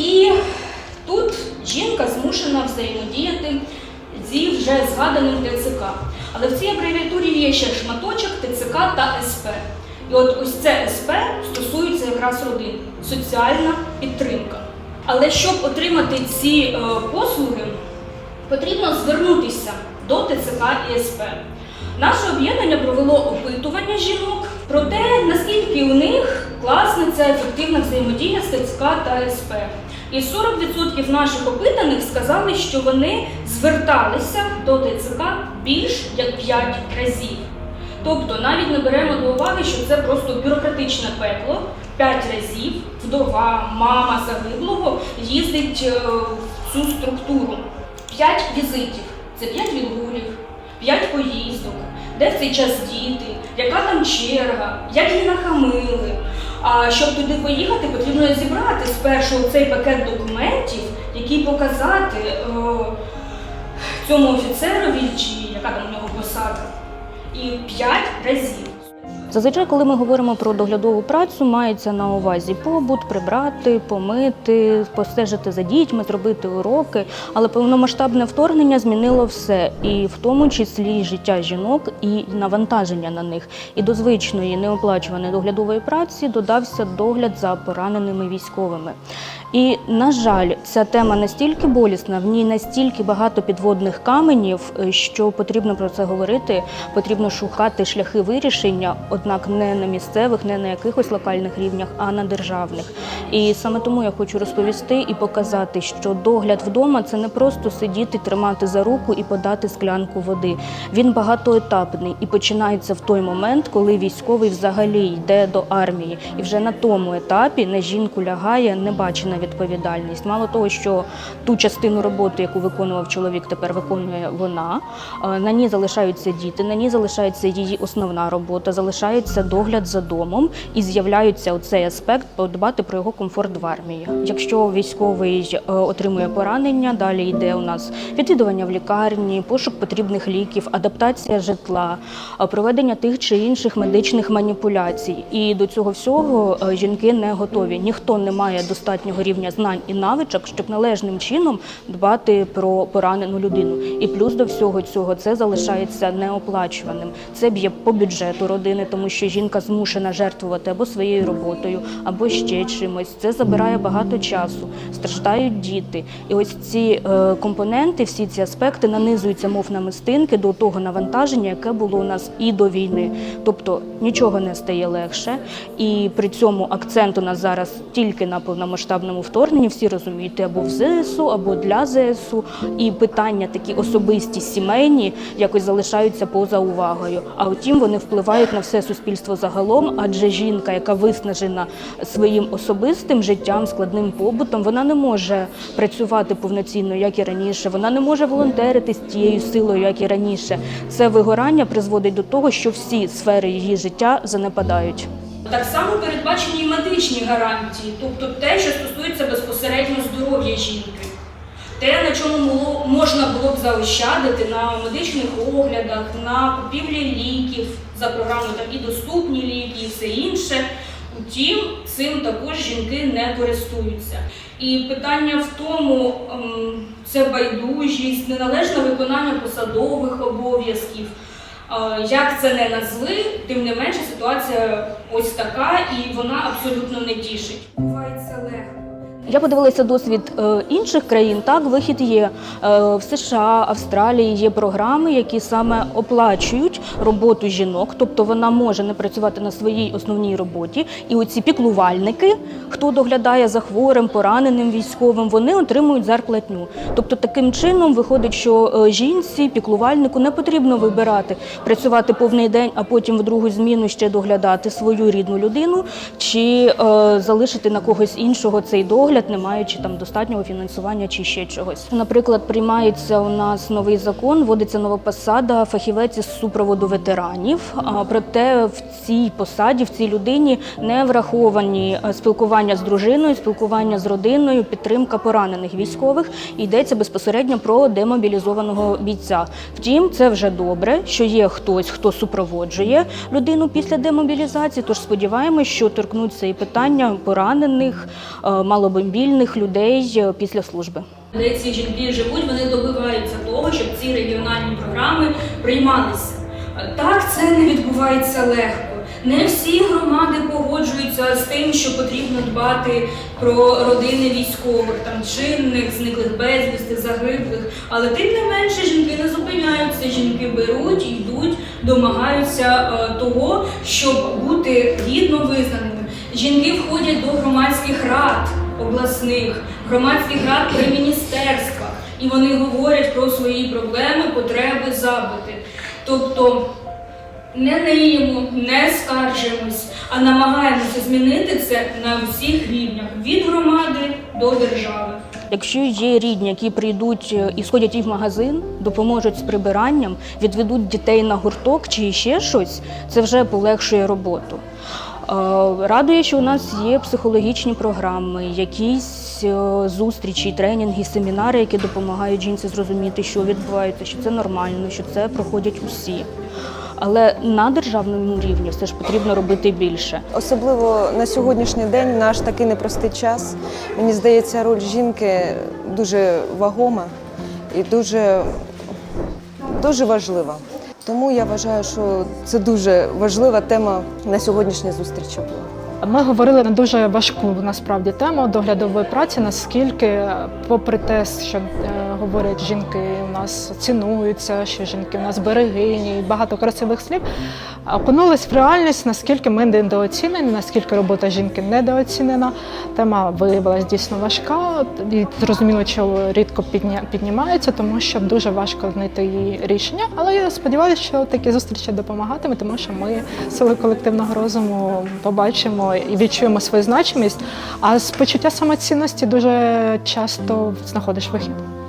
І тут жінка змушена взаємодіяти зі вже згаданим ТЦК. Але в цій абревіатурі є ще шматочок ТЦК та СП. І от ось це СП стосується якраз родин соціальна підтримка. Але щоб отримати ці е, послуги, потрібно звернутися до ТЦК і СП. Наше об'єднання провело опитування жінок про те, наскільки у них класна ця ефективна взаємодія з ТЦК та СП. І 40% наших опитаних сказали, що вони зверталися до ТЦК більш як 5 разів. Тобто навіть не беремо до уваги, що це просто бюрократичне пекло. П'ять разів вдова, мама загиблого їздить е, в цю структуру. П'ять візитів це п'ять відгулів, п'ять поїздок, де в цей час діти, яка там черга, як її нахамили. А щоб туди поїхати, потрібно зібрати спершу цей пакет документів, який показати о, цьому офіцерові, чи яка там у нього посада, і п'ять разів. Зазвичай, коли ми говоримо про доглядову працю, мається на увазі побут, прибрати, помити, постежити за дітьми, зробити уроки. Але повномасштабне вторгнення змінило все, і в тому числі життя жінок і навантаження на них. І до звичної неоплачуваної доглядової праці додався догляд за пораненими військовими. І на жаль, ця тема настільки болісна, в ній настільки багато підводних каменів, е, що потрібно про це говорити, потрібно шукати шляхи вирішення, однак не на місцевих, не на якихось локальних рівнях, а на державних. І саме тому я хочу розповісти і показати, що догляд вдома це не просто сидіти, тримати за руку і подати склянку води. Він багатоетапний і починається в той момент, коли військовий взагалі йде до армії, і вже на тому етапі на жінку лягає небачена відповідальність. Мало того, що ту частину роботи, яку виконував чоловік, тепер виконує вона. е, На ній залишаються діти, на ній залишається її основна робота, залишається догляд за домом і з'являється оцей аспект подбати про його комфорт в армії. Якщо військовий е, отримує поранення, далі йде у нас відвідування в лікарні, пошук потрібних ліків, адаптація житла, е, проведення тих чи інших медичних маніпуляцій. І до цього всього е, жінки не готові. Ніхто не має достатнього рівня знань і навичок, щоб належним чином дбати про поранену людину. І плюс до всього цього це залишається неоплачуваним. Це б'є по бюджету родини, тому що жінка змушена жертвувати або своєю роботою, або ще чимось. Це забирає багато часу, страждають діти. І ось ці е, компоненти, всі ці аспекти нанизуються, мов намистинки до того навантаження, яке було у нас і до війни. Тобто нічого не стає легше, і при цьому акцент у нас зараз тільки на повномасштабному вторгненні. Всі розуміють, або в ЗСУ, або для ЗСУ. І питання такі особисті, сімейні, якось залишаються поза увагою. А втім, вони впливають на все суспільство загалом, адже жінка, яка виснажена своїм особистим життям, складним побутом, вона не може працювати повноцінно, як і раніше. Вона не може волонтерити з тією силою, як і раніше. Це вигорання призводить до того, що всі сфери її життя занепадають. Так само передбачені і медичні гарантії, тобто те, що стосується безпосередньо здоров'я жінки. Те, на чому було, можна було б заощадити на медичних оглядах, на купівлі ліків за програмою там і доступні ліки, і все інше. Утім, цим також жінки не користуються. І питання в тому, ем, це байдужість, неналежне виконання посадових обов'язків. Е, Як це не назви, тим не менше ситуація ось така, і вона абсолютно не тішить. Бувається легко. Я подивилася досвід е, інших країн. Так, вихід є Е, в США, Австралії. Є програми, які саме оплачують роботу жінок, тобто вона може не працювати на своїй основній роботі. І оці піклувальники, хто доглядає за хворим, пораненим військовим, вони отримують зарплатню. Тобто, таким чином виходить, що е, жінці, піклувальнику не потрібно вибирати працювати повний день, а потім в другу зміну ще доглядати свою рідну людину, чи е, залишити на когось іншого цей догляд, не маючи там достатнього фінансування чи ще чогось. Наприклад, приймається у нас новий закон, вводиться нова посада фахівець із супроводу ветеранів. А проте в цій посаді, в цій людині не враховані е, спілкування з дружиною, спілкування з родиною, підтримка поранених військових. Йдеться безпосередньо про демобілізованого бійця. Втім, це вже добре, що є хтось, хто супроводжує людину після демобілізації. Тож сподіваємось, що торкнуться і питання поранених, е, маломобільних людей е, після служби. Де ці жінки живуть, вони добиваються того, щоб ці регіональні програми приймалися. Так, це не відбувається легко. Не всі громади погоджуються з тим, що потрібно дбати про родини військових, там чинних, зниклих безвісти, загиблих. Але тим не менше жінки не зупиняються. Жінки беруть, йдуть, домагаються е, того, щоб бути гідно визнаними. Жінки входять до громадських рад обласних, громадських рад при міністерствах, і вони говорять про свої проблеми, потреби, запити. Тобто не ниємо, не скаржимось, а намагаємося змінити це на всіх рівнях від громади до держави. Якщо є рідні, які прийдуть е, і сходять і в магазин, допоможуть з прибиранням, відведуть дітей на гурток чи ще щось, це вже полегшує роботу. Е, Радує, що у нас є психологічні програми, якісь е, зустрічі, тренінги, семінари, які допомагають жінці зрозуміти, що відбувається, що це нормально, що це проходять усі. Але на державному рівні все ж потрібно робити більше. Особливо на сьогоднішній день наш такий непростий час. Мені здається, роль жінки дуже вагома і дуже, дуже важлива. Тому я вважаю, що це дуже важлива тема на сьогоднішній зустрічі була. Ми говорили на дуже важку насправді тему доглядової праці, наскільки, попри те, що е, говорять жінки у нас цінуються, що жінки у нас берегині, і багато красивих слів, окунулись в реальність, наскільки ми недооцінені, наскільки робота жінки недооцінена. Тема виявилась дійсно важка, і зрозуміло, що рідко піднімається, тому що дуже важко знайти її рішення. Але я сподіваюся, що такі зустрічі допомагатимуть, тому що ми сили колективного розуму побачимо і відчуємо свою значимість. А з почуття самоцінності дуже часто знаходиш вихід.